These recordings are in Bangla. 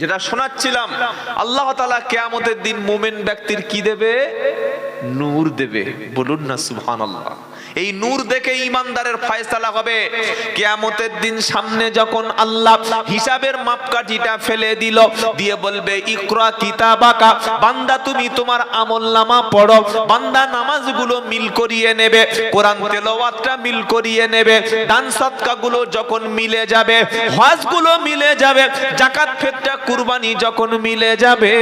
যেটা শোনাচ্ছিলাম, আল্লাহ তালা কেয়ামতের দিন মোমেন ব্যক্তির কি দেবে? নূর দেবে। বলুন না সুহান আল্লাহ এই নূর দেখে ইমানদারের ফয়সালা হবে। কেয়ামতের দিন সামনে যখন আল্লাহ হিসাবের মাপকাঠিটা ফেলে দিল, দিয়ে বলবে, ইকরা কিতাবাকা, বান্দা তুমি তোমার আমল নামা পড়ো, বান্দা নামাজগুলো মিল করিয়ে নেবে, কোরআন তেলাওয়াতটা মিল করিয়ে নেবে, দান সদকাগুলো যখন মিলে যাবে, হজগুলো মিলে যাবে জাকাত ফেতরা কুরবানি যখন মিলে যাবে,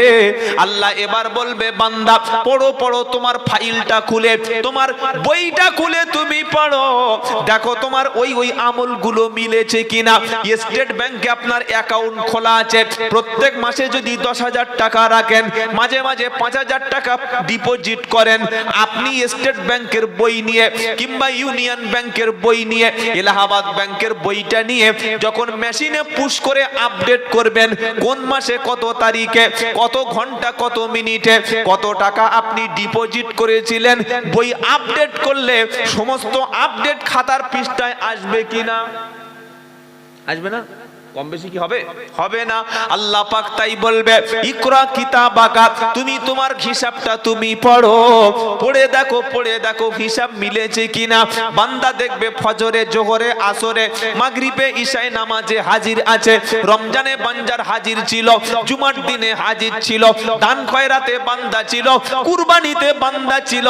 আল্লাহ এবার বলবে, বান্দা, পড়ো পড়ো তোমার ফাইলটা খুলে, তোমার বইটা খুলে তুমি পড়ো দেখো তোমার ওই ওই আমলগুলো মিলেছে কিনা। স্টেট ব্যাংকে আপনার অ্যাকাউন্ট খোলা আছে। প্রত্যেক মাসে যদি দশ হাজার টাকা রাখেন, মাঝে মাঝে পাঁচ হাজার টাকা ডিপোজিট করেন। আপনি স্টেট ব্যাংকের বই নিয়ে কিংবা ইউনিয়ন ব্যাংকের বই নিয়ে, এলাহাবাদ ব্যাংকের বইটা নিয়ে যখন মেশিনে পুশ করে আপডেট করবেন, কোন মাসে কত তারিখে, কত ঘণ্টা, কত মিনিটে, কত টাকা আপনি ডিপোজিট করেছিলেন, বই আপডেট করলে সমস্ত আপডেট খাতার পৃষ্ঠায় আসবে কিনা? আসবে না? কম বেশি কি হবে? হবে না। আল্লাহ পাক তাই বলবে, ইকরা কিতাবাকা, তুমি তোমার হিসাবটা তুমি পড়ো। পড়ে দেখো পড়ে দেখো হিসাব মিলেছে বান্দা দেখবে ফজরে, জোহরে, আসরে, মাগরিবে ঈশায় নামাজে হাজির আছে। রমজানে হাজির ছিল, জুমার দিনে হাজির ছিল, দান খয়রাতে বান্দা ছিল, কুরবানিতে বান্দা ছিল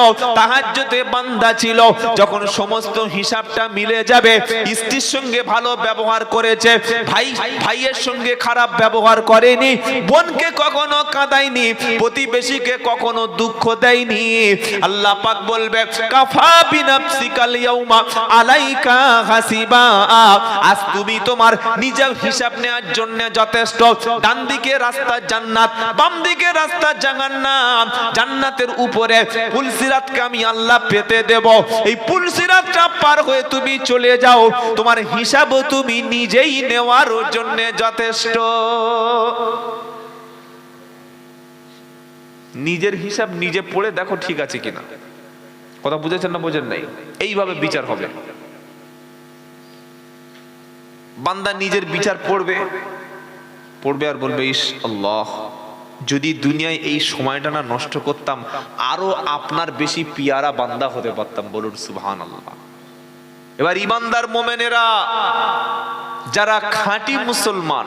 বান্দা ছিল। যখন সমস্ত হিসাবটা মিলে যাবে, স্ত্রীর সঙ্গে ভালো ব্যবহার করেছে, ভাই ভাইয়ের সঙ্গে খারাপ ব্যবহার করেনি, বোনকে কখনো কাঁদায়নি, প্রতিবেশীকে কখনো দুঃখ দেয়নি। আল্লাহ পাক বলবে, কাফা বিনাফসিকাল ইয়াউমা আলাইকা হাসিবা। আজ তুমি তোমার নিজের হিসাব নেওয়ার জন্য যথেষ্ট। ডান দিকে রাস্তা জান্নাত বাম দিকে রাস্তা জাহান্নাম। জান্নাতের উপরে পুলসিরাতকে আমি আল্লাহ পেতে দেব। এই পুলসিরাতটা পার হয়ে তুমি চলে যাও। তোমার হিসাবও তুমি নিজেই নেওয়ার জন্য যথেষ্ট। নিজের হিসাব নিজে পড়ে দেখো ঠিক আছে কিনা। কথা বুঝেছেন না বোঝেন নাই? এইভাবে বিচার হবে। বান্দা নিজের বিচার পড়বে। পড়বে আর বলবে ইস আল্লাহ, যদি দুনিয়ায় এই সময়টা না নষ্ট করতাম, আরও আপনার বেশি পিয়ারা বান্দা হতে পারতাম। বলুন সুবহান আল্লাহ এবার ইমানদার মোমেনেরা যারা খাঁটি মুসলমান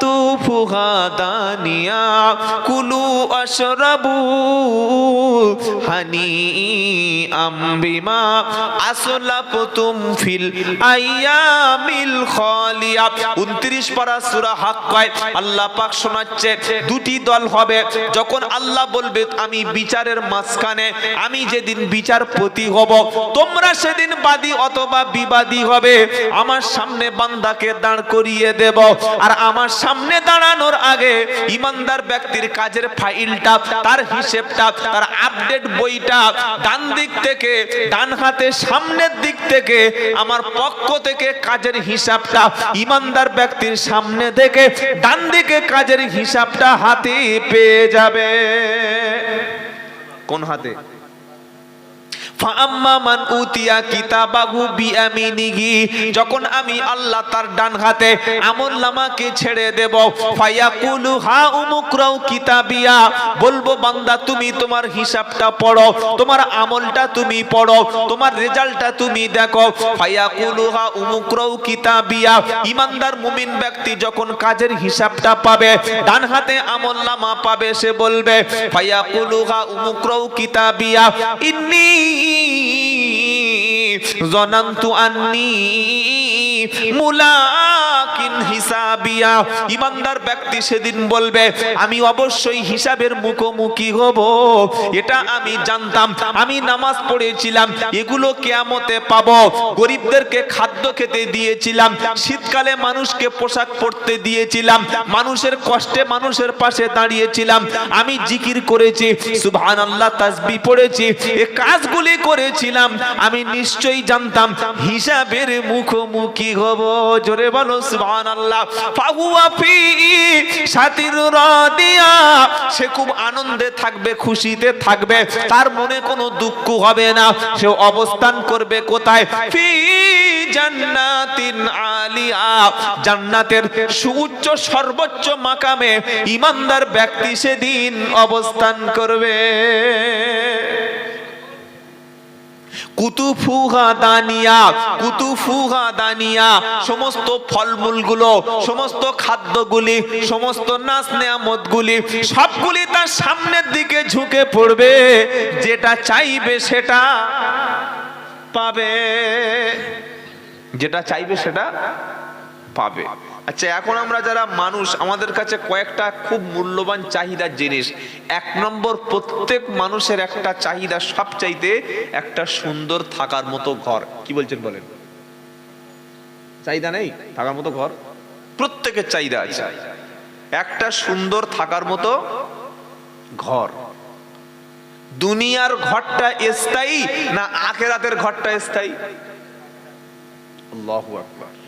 কুতুফুহা দানিয়া কুলু আশরাবু হানি আমবিমা আসলাফতুম ফিল আইয়ামিল খালিয়া। 29 পারা হাক্কায় আল্লাহ পাক শোনাচ্ছে, দুটি দল হবে। যখন আল্লাহ বলবে, আমি বিচারের মাঝখানে, আমি যেদিন বিচারপতি হব, তোমরা সেদিন বাদী অথবা বিবাদী হবে। আমার সামনে বান্দাকে দাঁড় করিয়ে দেব, আর আমার সামনে দাঁড়ানোর আগে ইমানদার ব্যক্তির কাজের ফাইলটা, তার হিসেবটা, তার আপডেট বইটা ডান দিক থেকে, ডান হাতে সামনের দিক থেকে, আমার পক্ষ থেকে কাজের হিসাবটা ইমানদার ব্যক্তির সামনে থেকে ডান দিকে কাজের হিসাবটা হাতে পেয়ে যাবে। কোন হাতে? উতিয়া কিতাবাহু বিয়ামিনিহি যখন আমি আল্লাহ তার ডান হাতে আমল নামাকে ছেড়ে দেব, ফায়াকুলু হা কিতাবিয়া, বলব বান্দা, তুমি তোমার হিসাবটা পড়ো, তোমার আমলটা তুমি পড়ো, তোমার রেজাল্টটা তুমি দেখো, ফায়াকুলু হা কিতাবিয়া, ইমানদার মুমিন ব্যক্তি যখন কাজের হিসাবটা পাবে, ডান হাতে আমল নামা পাবে, সে বলবে, ফায়াকুলু হা উমুকরাও কিতাবিয়া, ইন্নী জনান্তু আন্নি মুলাকিন হিসাবিয়া ইমানদার ব্যক্তি সেদিন বলবে, আমি অবশ্যই হিসাবের মুখোমুখি হব। এটা আমি জানতাম, আমি নামাজ পড়েছিলাম, এগুলো কেয়ামতে পাবো। গরিবদেরকে খাদ্য খেতে দিয়েছিলাম, শীতকালে মানুষকে পোশাক পরতে দিয়েছিলাম, মানুষের কষ্টে মানুষের পাশে দাঁড়িয়েছিলাম। আমি জিকির করেছি সুবহান আল্লাহ তাসবি পড়েছি, এ কাজগুলি করেছিলাম। আমি নিশ্চয়ই জানতাম, হিসাবের মুখোমুখি হব। জোরে বলো সুবহান আল্লাহ ফাহুয়া ফি সাতির রাদিয়া। সে খুব আনন্দে থাকবে, খুশিতে থাকবে, তার মনে কোনো দুঃখ হবে না। সে অবস্থান করবে কোথায়? ফি জান্নাতিন আলিয়া। জান্নাতের সুউচ্চ সর্বোচ্চ মাকামে ইমানদার ব্যক্তি সেদিন অবস্থান করবে। কুতুফুহা দানিয়া কুতুফুহা দানিয়া সমস্ত ফলমূলগুলো, সমস্ত খাদ্যগুলি, সমস্ত নাচ নেয়ামতগুলি, সবগুলি তার সামনের দিকে ঝুঁকে পড়বে। যেটা চাইবে সেটা পাবে। যেটা চাইবে সেটা পাবে। আচ্ছা এখন আমরা যারা মানুষ, আমাদের কাছে কয়েকটা খুব মূল্যবান চাহিদার জিনিস। এক নম্বর, প্রত্যেক মানুষের একটা চাহিদা সব চাইতে একটা সুন্দর থাকার মতো ঘর। কি বলছেন বলেন? চাহিদা নেই? থাকার মতো ঘর? প্রত্যেকের চাহিদা আছে। একটা সুন্দর থাকার মতো ঘর। দুনিয়ার ঘরটা স্থায়ী না আখেরাতের ঘরটা স্থায়ী? আল্লাহু আকবার।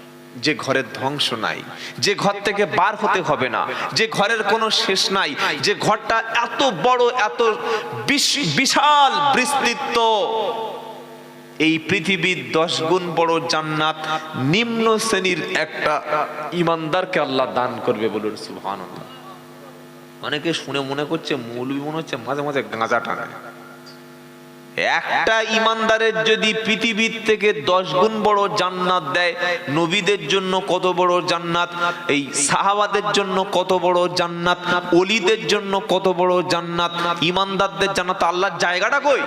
যে ঘরের ধ্বংস নাই, যে ঘর থেকে বার হতে হবে না, যে ঘরের কোনো শেষ নাই, যে ঘরটা এত বড়, এত বিশাল বিস্তৃত। এই পৃথিবীর দশ গুণ বড় জান্নাত নিম্ন শ্রেণির একটা ইমানদারকে আল্লাহ দান করবে বলুন, সুবহানাল্লাহ। অনেকে শুনে মনে করছে, মৌলবি মনে হচ্ছে মাঝে মাঝে গাঁজা টানায় একটা ইমানদারের যদি পৃথিবীর থেকে দশ গুণ বড় জান্নাত দেয়, নবীদের জন্য কত বড় জান্নাত? এই সাহাবাদের জন্য কত বড় জান্নাত? অলিদের জন্য কত বড় জান্নাত? ইমানদারদের জান্নাত আল্লাহর জায়গাটা কই?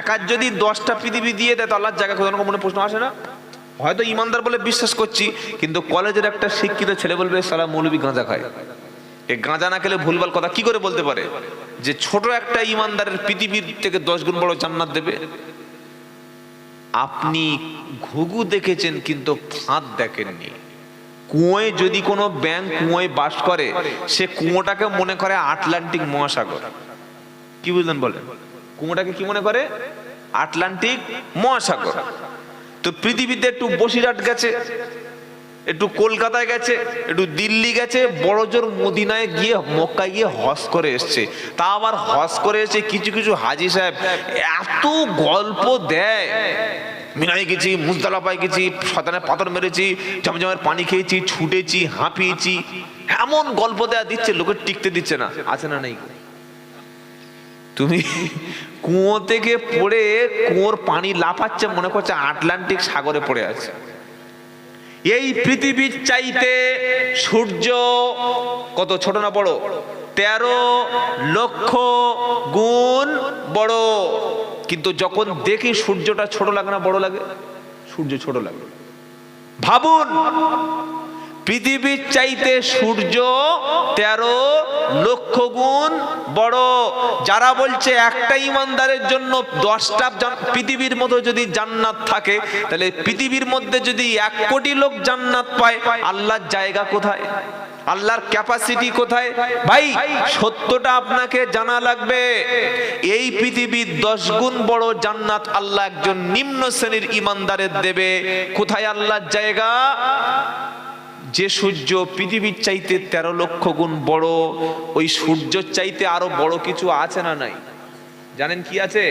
একার যদি দশটা পৃথিবী দিয়ে দেয়, তো আল্লাহর জায়গা কোথাও মনে প্রশ্ন আসে না? হয়তো ইমানদার বলে বিশ্বাস করছি, কিন্তু কলেজের একটা শিক্ষিত ছেলে বলবে সারা মৌলবী গাঁজা খায়। এ গাঁজা না খেলে ভুলভাল কথা কি করে বলতে পারে? যে ছোট একটা ইমানদারের পৃথিবীর থেকে দশ গুণ বড় জান্নাত দেবে? আপনি ঘুঘু দেখেছেন কিন্তু ফাঁদ দেখেননি। কুয়োয় যদি কোনো ব্যাংক কুয়োয় বাস করে, সে কুয়োটাকে মনে করে আটলান্টিক মহাসাগর। কি বুঝলেন বলেন? কুয়োটাকে কি মনে করে? আটলান্টিক মহাসাগর। তো পৃথিবীতে একটু বসিরহাট গেছে। একটু কলকাতায় গেছে, একটু দিল্লি গেছে, বড় জোর মদিনায় গিয়ে, মক্কায় গিয়ে হজ করে এসছে। তা আবার হজ করে এসে কিছু কিছু হাজি সাহেব এত গল্প দেয়। মিনায় গেছি মুজদালাপায় গেছি শতানে পাথর মেরেছি, জমজমের পানি খেয়েছি, ছুটেছি, হাঁপিয়েছি। এমন গল্প দেয়া দিচ্ছে লোকের টিকতে দিচ্ছে না। আছে না নেই? তুমি কুয়ো থেকে পড়ে কুয়োর পানি লাফাচ্ছে, মনে করছে আটলান্টিক সাগরে পড়ে আছে। এই পৃথিবীর চাইতে সূর্য কত ছোট না বড়? তেরো লক্ষ গুণ বড়। কিন্তু যখন দেখি সূর্যটা ছোট লাগে না বড় লাগে, সূর্য ছোট লাগে। ভাবুন, পৃথিবীর চাইতে সূর্য তেরো লক্ষ গুণ বড়। যারা বলছে একটা ইমানদারের জন্য দশটা পৃথিবীর মতো যদি জান্নাত থাকে, তাহলে পৃথিবীর মধ্যে যদি এক কোটি লোক জান্নাত পায়, আল্লাহর জায়গা কোথায়? আল্লাহর ক্যাপাসিটি কোথায়? ভাই, সত্যটা আপনাকে জানা লাগবে। এই পৃথিবীর দশ গুণ বড় জান্নাত আল্লাহ একজন নিম্ন শ্রেণির ইমানদারের দেবে। কোথায় আল্লাহর জায়গা? যে সূর্য পৃথিবীর চাইতে তেরো লক্ষ গুণ বড়, ওই সূর্যের চাইতে আরও বড় কিছু আছে না নাই? জানেন কি আছে?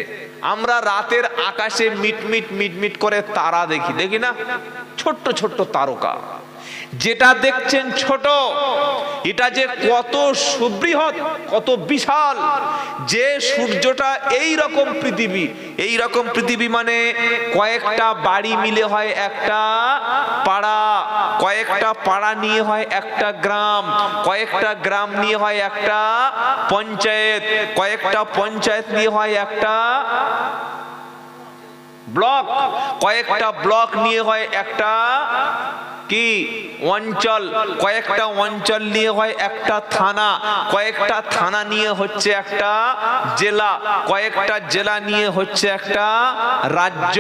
আমরা রাতের আকাশে মিটমিট মিটমিট করে তারা দেখি দেখি না? ছোট্ট ছোট্ট তারকা। যেটা দেখছেন ছোট, এটা যে কত সুবৃহৎ, কত বিশাল, যে সূর্যটা এই রকম পৃথিবী এই রকম পৃথিবী মানে কয়েকটা বাড়ি মিলে হয় একটা কয়েকটা পাড়া নিয়ে হয় একটা গ্রাম, কয়েকটা গ্রাম নিয়ে হয় একটা পঞ্চায়েত, কয়েকটা পঞ্চায়েত নিয়ে হয় একটা ব্লক, কয়েকটা ব্লক নিয়ে হয় একটা কি? অঞ্চল। কয়েকটা অঞ্চল নিয়ে হয়, একটা থানা। কয়েকটা থানা নিয়ে হচ্ছে একটা জেলা। কয়েকটা জেলা নিয়ে হচ্ছে একটা রাজ্য।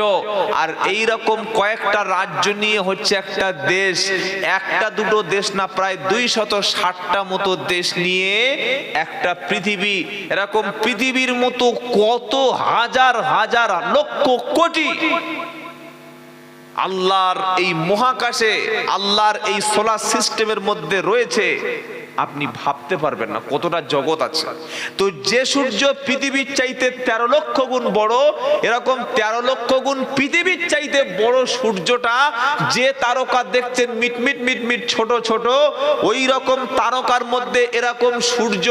আর এই রকম কয়েকটা রাজ্য নিয়ে হচ্ছে একটা দেশ। একটা দুটো দেশ না, প্রায় দুই শত ষাটটা মতো দেশ নিয়ে একটা পৃথিবী। এরকম পৃথিবীর মতো কত হাজার হাজার, লক্ষ, কোটি আল্লাহর এই মহাকাশে, আল্লাহর এই সোলার সিস্টেমের মধ্যে রয়েছে, আপনি ভাবতে পারবেন না কতটা জগৎ আছে। তো যে সূর্য পৃথিবীর চাইতে তেরো লক্ষ গুণ বড়, এরকম তেরো লক্ষ গুণ পৃথিবীর চাইতে বড় সূর্যটা যে তারকা দেখছেন মিটমিট মিটমিট ছোট ছোট ওই রকম তারকার মধ্যে এরকম সূর্য,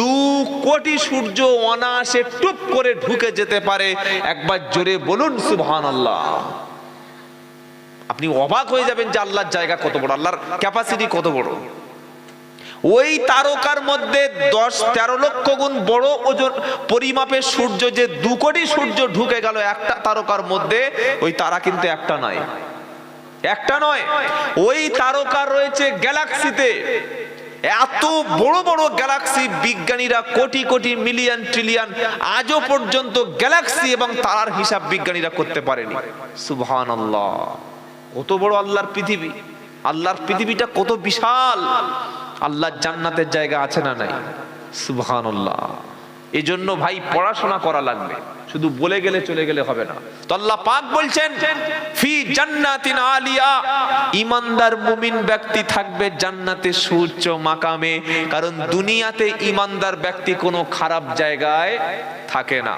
দু কোটি সূর্য অনায়াসে টুপ করে ঢুকে যেতে পারে। একবার জোরে বলুন সুবহান আল্লাহ আপনি অবাক হয়ে যাবেন যে আল্লাহর জায়গা কত বড়, আল্লাহর ক্যাপাসিটি কত বড়। ওই তারকার মধ্যে দশ তেরো লক্ষ গুণ বড় ওজন পরিমাপের সূর্য যে দু কোটি সূর্য ঢুকে গেল একটা তারকার মধ্যে, ওই তারা কিন্তু একটা নয়। একটা নয়। ওই তারকা রয়েছে গ্যালাক্সিতে। এত বড় বড় গ্যালাক্সি বিজ্ঞানীরা কোটি কোটি মিলিয়ন ট্রিলিয়ন আজও পর্যন্ত গ্যালাক্সি এবং তারার হিসাব বিজ্ঞানীরা করতে পারেনি। সুবহানাল্লাহ। কত বড় আল্লাহর পৃথিবী। আল্লাহর পৃথিবীটা কত বিশাল। আল্লাহর জান্নাতের জায়গা আছে না নাই? সুবহানাল্লাহ। এই জন্য ভাই পড়াশোনা করা লাগবে। শুধু বলে গেলে চলে গেলে হবে না। তো আল্লাহ পাক বলছেন, ফি জান্নাতিন আলিয়া। ইমানদার মুমিন ব্যক্তি থাকবে জান্নাতে সুউচ্চ মাকামে, কারণ দুনিয়াতে ইমানদার ব্যক্তি কোনো খারাপ জায়গায় থাকে না।